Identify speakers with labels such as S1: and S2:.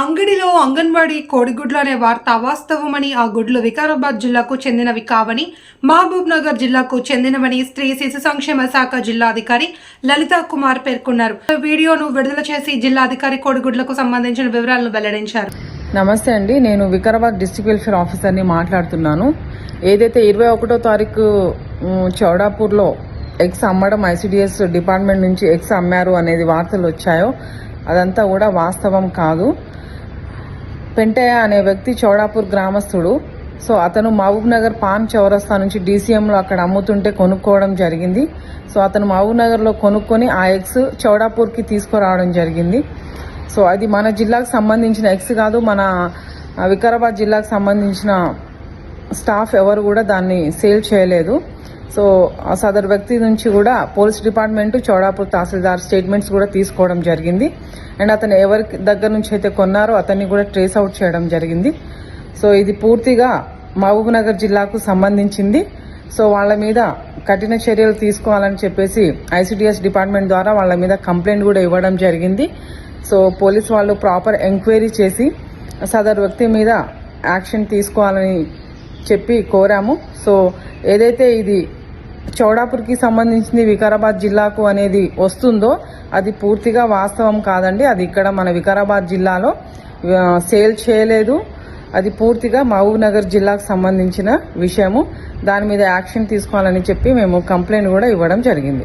S1: అంగడిలో అంగన్వాడీ కోడిగుడ్లు అనే వార్త అవాస్తవమని ఆ గుడ్లు వికారాబాద్ జిల్లాకు చెందినవి కావని మహబూబ్ నగర్ జిల్లాకు చెందినవని స్త్రీ శిశు సంక్షేమ శాఖ జిల్లాధికారి లలితా కుమార్ పేర్కొన్నారు. వీడియోను విడుదల చేసి జిల్లాధికారి కోడిగుడ్లకు సంబంధించిన వివరాలను వెల్లడించారు.
S2: నమస్తే అండి. నేను వికారాబాద్ డిస్టిక్ వెల్ఫేర్ ఆఫీసర్ని మాట్లాడుతున్నాను. ఏదైతే ఇరవై ఒకటో తారీఖు చౌడాపూర్లో ఎగ్స్ అమ్మడం ఐసిడిఎస్ డిపార్ట్మెంట్ నుంచి ఎగ్స్ అమ్మారు అనేది వార్తలు వచ్చాయో అదంతా కూడా వాస్తవం కాదు. పెంటయ్య అనే వ్యక్తి చౌడాపూర్ గ్రామస్తుడు సో అతను మహబూబ్ నగర్ పాన్ చౌరస్తా నుంచి డీసీఎంలో అక్కడ అమ్ముతుంటే కొనుక్కోవడం జరిగింది. సో అతను మహబూబ్ నగర్లో కొనుక్కొని ఆ ఎగ్స్ చౌడాపూర్కి తీసుకురావడం జరిగింది. సో అది మన జిల్లాకు సంబంధించిన ఎగ్స్ కాదు మన వికారాబాద్ జిల్లాకు సంబంధించిన స్టాఫ్ ఎవరు కూడా దాన్ని సేల్ చేయలేదు. సో సదర్ వ్యక్తి నుంచి కూడా police department Chowdapur tahsildar statements కూడా తీసుకోవడం జరిగింది. అండ్ అతను ఎవరి దగ్గర నుంచి అయితే కొన్నారో అతన్ని కూడా ట్రేస్ అవుట్ చేయడం జరిగింది. సో ఇది పూర్తిగా మహబూబ్నగర్ జిల్లాకు సంబంధించింది. సో వాళ్ళ మీద కఠిన చర్యలు తీసుకోవాలని చెప్పేసి ఐసిడిఎస్ డిపార్ట్మెంట్ ద్వారా వాళ్ళ మీద కంప్లైంట్ కూడా ఇవ్వడం జరిగింది. సో పోలీస్ వాళ్ళు ప్రాపర్ ఎంక్వైరీ చేసి సదర్ వ్యక్తి మీద యాక్షన్ తీసుకోవాలని చెప్పి కోరాము. సో ఏదైతే ఇది చౌడాపూర్కి సంబంధించింది వికారాబాద్ జిల్లాకు అనేది వస్తుందో అది పూర్తిగా వాస్తవం కాదండి. అది ఇక్కడ మన వికారాబాద్ జిల్లాలో సేల్ చేయలేదు. అది పూర్తిగా మహబూబ్నగర్ జిల్లాకు సంబంధించిన విషయము. దాని మీద యాక్షన్ తీసుకోవాలని చెప్పి మేము కంప్లైంట్ కూడా ఇవ్వడం జరిగింది.